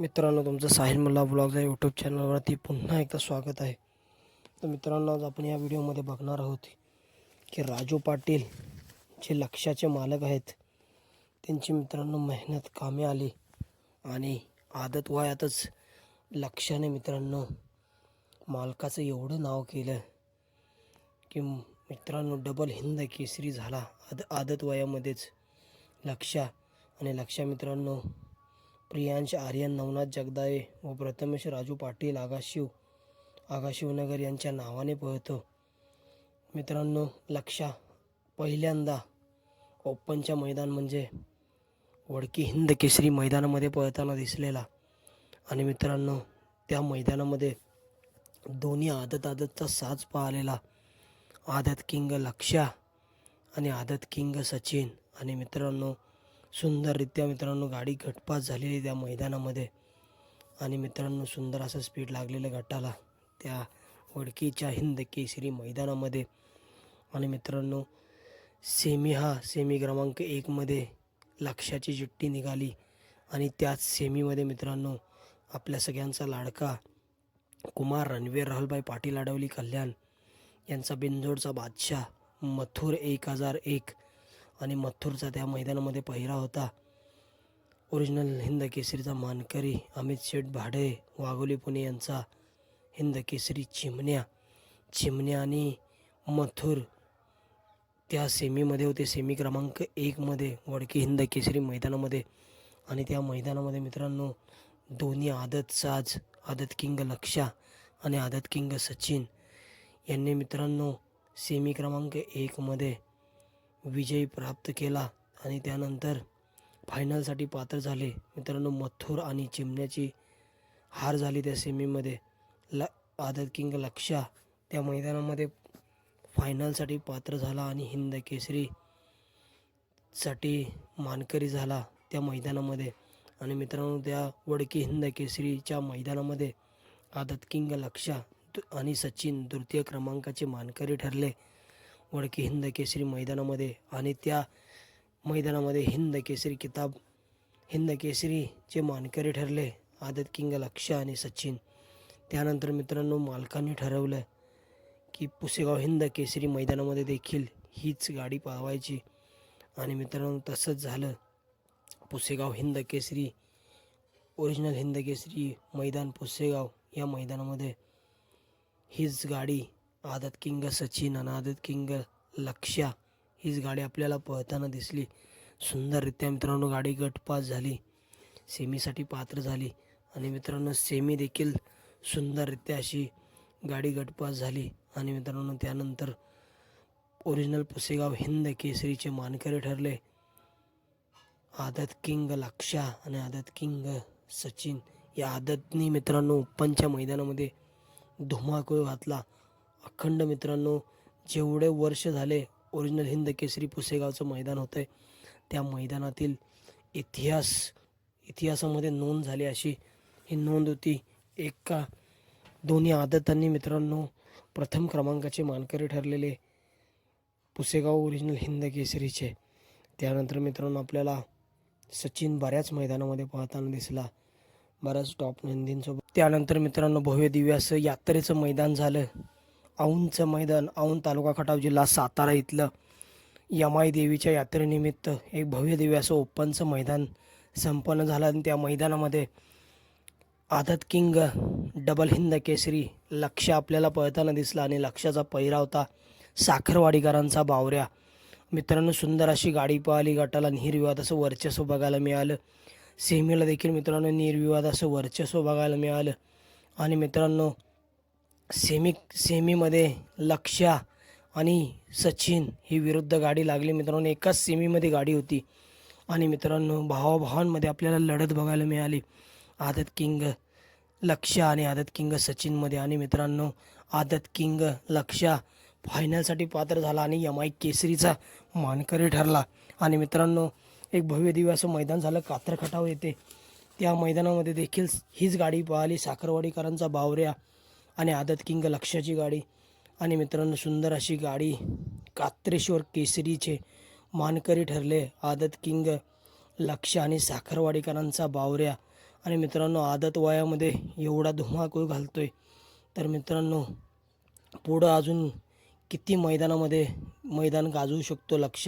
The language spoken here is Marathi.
मित्रांनो तुमचं साहिल मुल्ला ब्लॉग या यूट्यूब चॅनलवरती पुन्हा एकदा स्वागत आहे. तर मित्रांनो आज आपण या व्हिडिओमध्ये बघणार आहोत की राजू पाटील जे लक्षाचे मालक आहेत त्यांची मित्रांनो मेहनत कामे आली आणि आदत वयातच लक्षाने मित्रांनो मालकाचं एवढं नाव केलं की मित्रांनो डबल हिंद केसरी झाला. आद आदत वयामध्येच लक्षा आणि लक्षा मित्रांनो प्रियांश आर्यन नवनाथ जगदाळे व प्रथमेश राजू पाटील आगाशिव आगाशिवनगर यांच्या नावाने पळतो. मित्रांनो लक्षा पहिल्यांदा ओपनच्या मैदान म्हणजे वडकी हिंद केसरी मैदानामध्ये पळताना दिसलेला. आणि मित्रांनो त्या मैदानामध्ये दोन्ही आदत आदतचा साज पाहिलेला. आदत किंग लक्षा आणि आदत किंग सचिन. आणि मित्रांनो सुंदररित्या मित्रांनो गाडी घटपास झालेली त्या मैदानामध्ये. आणि मित्रांनो सुंदर असं स्पीड लागलेलं गटाला त्या वडकीच्या हिंद केसरी मैदानामध्ये. आणि मित्रांनो सेमी हा सेमी क्रमांक एकमध्ये लक्षाची चिठ्ठी निघाली. आणि त्याच सेमीमध्ये मित्रांनो आपल्या सगळ्यांचा लाडका कुमार रणवीर राहुलभाई पाटील आडवली कल्याण. यांचा बिंजोडचा बादशाह मथुर एक हजार एक. आणि मथुरचा त्या मैदानामध्ये पहिरा होता. ओरिजिनल हिंद केसरीचा मानकरी अमित शेठ भाडे वाघोली पुणे यांचा हिंद केसरी चिमण्या. चिमण्या आणि मथुर त्या सेमीमध्ये होते. सेमी क्रमांक एकमध्ये वडकी हिंद केसरी मैदानामध्ये. आणि त्या मैदानामध्ये मित्रांनो दोन्ही आदत साज आदत किंग लक्षा आणि आदत किंग सचिन यांनी मित्रांनो सेमी क्रमांक एकमध्ये विजय प्राप्त केला आणि त्यानंतर फायनलसाठी पात्र झाले. मित्रांनो मथुर आणि चिमण्याची हार झाली त्या सेमीमध्ये ल आदत किंग लक्षा त्या मैदानामध्ये फायनलसाठी पात्र झाला आणि हिंद केसरीसाठी मानकरी झाला त्या मैदानामध्ये. आणि मित्रांनो त्या वडकी हिंद केसरीच्या मैदानामध्ये आदत किंग लक्षा आणि सचिन तृतीय क्रमांकाचे मानकरी ठरले. वडकी हिंद केसरी मैदानामध्ये आणि त्या मैदानामध्ये हिंद केसरी किताब हिंद केसरीचे मानकरी ठरले आदत किंग लक्ष आणि सचिन. त्यानंतर मित्रांनो मालकांनी ठरवलं की पुसेगाव हिंद केसरी मैदानामध्ये देखील हीच गाडी पाळवायची आणि मित्रांनो तसंच झालं. पुसेगाव हिंद केसरी ओरिजिनल हिंद केसरी मैदान पुसेगाव या मैदानामध्ये हीच गाडी आदत किंग सचिन आणि आदत किंग लक्ष्या हीच गाडी आपल्याला पळताना दिसली. सुंदररित्या मित्रांनो गाडी गट पास झाली. सेमीसाठी पात्र झाली. आणि मित्रांनो सेमी देखील सुंदररित्या अशी गाडी गटपास झाली. आणि मित्रांनो त्यानंतर ओरिजिनल पुसेगाव हिंद केसरीचे मानकरी ठरले. आदत किंग लक्षा आणि आदत किंग सचिन या आदतनी मित्रांनो ओपनच्या मैदानामध्ये धुमाकूळ घातला. अखंड मित्रांनो जेवढे वर्ष झाले ओरिजिनल हिंद केसरी पुसेगावचं मैदान होतं त्या मैदानातील इतिहास इतिहासामध्ये नोंद झाली अशी ही नोंद होती. एका दोन्ही आदतांनी मित्रांनो प्रथम क्रमांकाचे मानकरी ठरलेले पुसेगाव ओरिजिनल हिंद केसरीचे. त्यानंतर मित्रांनो आपल्याला सचिन बऱ्याच मैदानामध्ये पाहताना दिसला. बऱ्याच टॉप नंदींसोबत. त्यानंतर मित्रांनो भव्य दिव्य असं यात्रेचं मैदान झालं. औंधचं मैदान औंध तालुका खटाव जिल्हा सातारा इथलं. यमाई देवीच्या यात्रेनिमित्त एक भव्य देवी असं ओपनचं मैदान संपन्न झालं आणि त्या मैदानामध्ये आदत किंग डबल हिंद केसरी लक्ष आपल्याला पळताना दिसला आणि लक्षाचा पहिरा होता. साखरवाडीकरांचा बावऱ्या. मित्रांनो सुंदर अशी गाडी पळाली गटाला निर्विवाद असं वर्चस्व बघायला मिळालं. सेमीला देखील मित्रांनो निर्विवाद असं वर्चस्व बघायला मिळालं. आणि मित्रांनो सेमी सेमीमध्ये लक्ष्या आणि सचिन ही विरुद्ध गाडी लागली. मित्रांनो एकाच सेमीमध्ये गाडी होती. आणि मित्रांनो भावाभावांमध्ये आपल्याला लढत बघायला मिळाली. आदत किंग लक्ष्य आणि आदत किंग सचिनमध्ये. आणि मित्रांनो आदत किंग लक्ष्या फायनलसाठी पात्र झाला आणि यम आय केसरीचा मानकरी ठरला. आणि मित्रांनो एक भव्य दिव्य असं मैदान झालं. कात्र खटाव येथे. त्या मैदानामध्ये देखील हीच गाडी पाहिली साखरवाडीकरांचा बावऱ्या आणि आदत किंग लक्षाची गाडी. आणि मित्रांनो सुंदर अशी गाडी कात्रेश्वर केसरीचे मानकरी ठरले. आदत किंग लक्ष आणि साखरवाडीकरांचा बावऱ्या. आणि मित्रांनो आदत वयामध्ये एवढा धुमाकूळ घालतो आहे तर मित्रांनो पुढं अजून किती मैदानामध्ये मैदान गाजवू शकतो लक्ष?